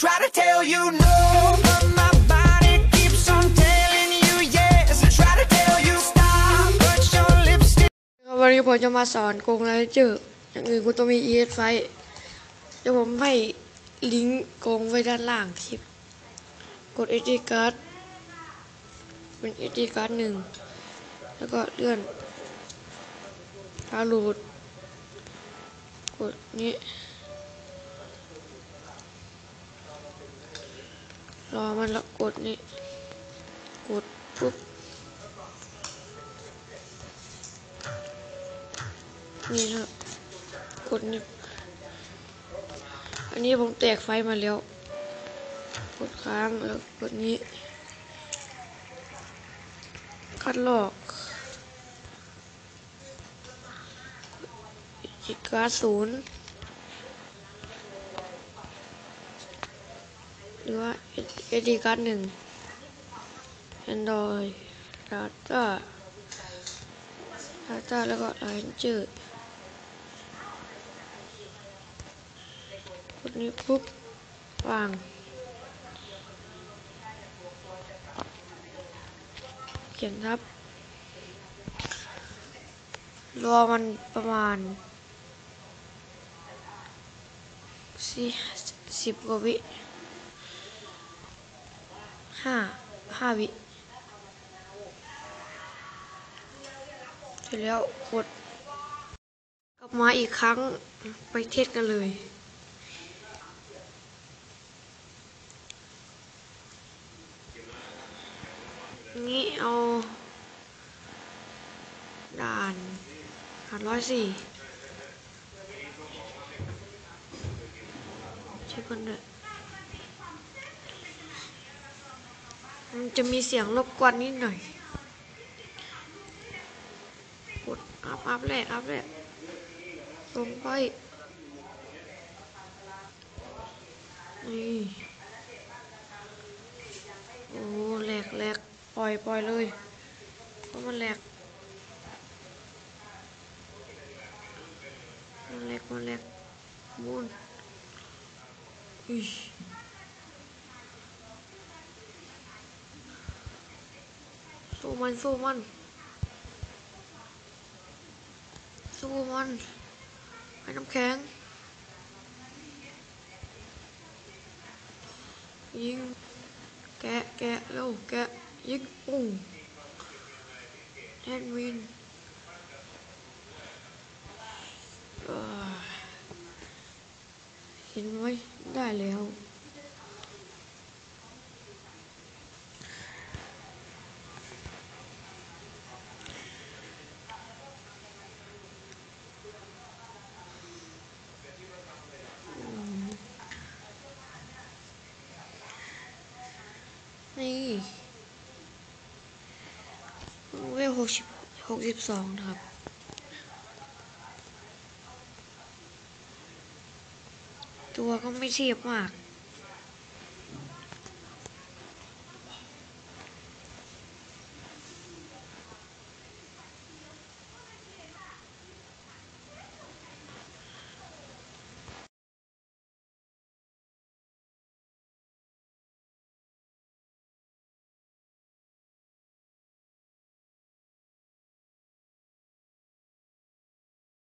Try to tell you no, but my body keeps on telling you yes. Try to tell you stop, but your lips still. ครับวันนี้ผมจะมาสอนโกงไรเจอร์อย่างอื่นคุณต้องมี ES ไฟเดี๋ยวผมให้ลิงก์โกงไว้ด้านล่างคลิป กด SD card เป็น SD card หนึ่ง แล้วก็เลื่อนดาวน์โหลดกดนี้ รอมันแล้วกดนี้กดปุ๊บ นี่นะกดนี่ อันนี้ผมแตกไฟมาแล้ว กดค้างแล้วกดนี้ คัดลอกจิกาศูนย์ หรือว่าเอดีการหนึ่งแอนดรอยดาต้าดาต้าแล้วก็ไลน์เจอร์กดนี้ปุ๊บวางเขียนทับ รอมันประมาณสี่สิบกว่าวิ ห้าห้าวิเสร็จแล้วกดกลับมาอีกครั้งไปเทสกันเลยนี่เอาด่านด่านร้อยสี่เช็คกันด้วยมั จะมีเสียงรบกวนนิดหน่อย กดอัพอัพแรกอัพแรกลงไป นี่ โอ้แหลกแหลกปล่อยปล่อยเลยเพราะมันแหลก มันแหลกมันแหลกมุนอิช สู้มันสู้มันสู้มันไอ้น้ำแข็ง ยิง แกะแกะเร็วแกะ ยิงปุ้งแอนวินเห็นไหมได้แล้ว นี่เวลหกสิบหกสิบสองนะครับ ตัวก็ไม่เทียบมาก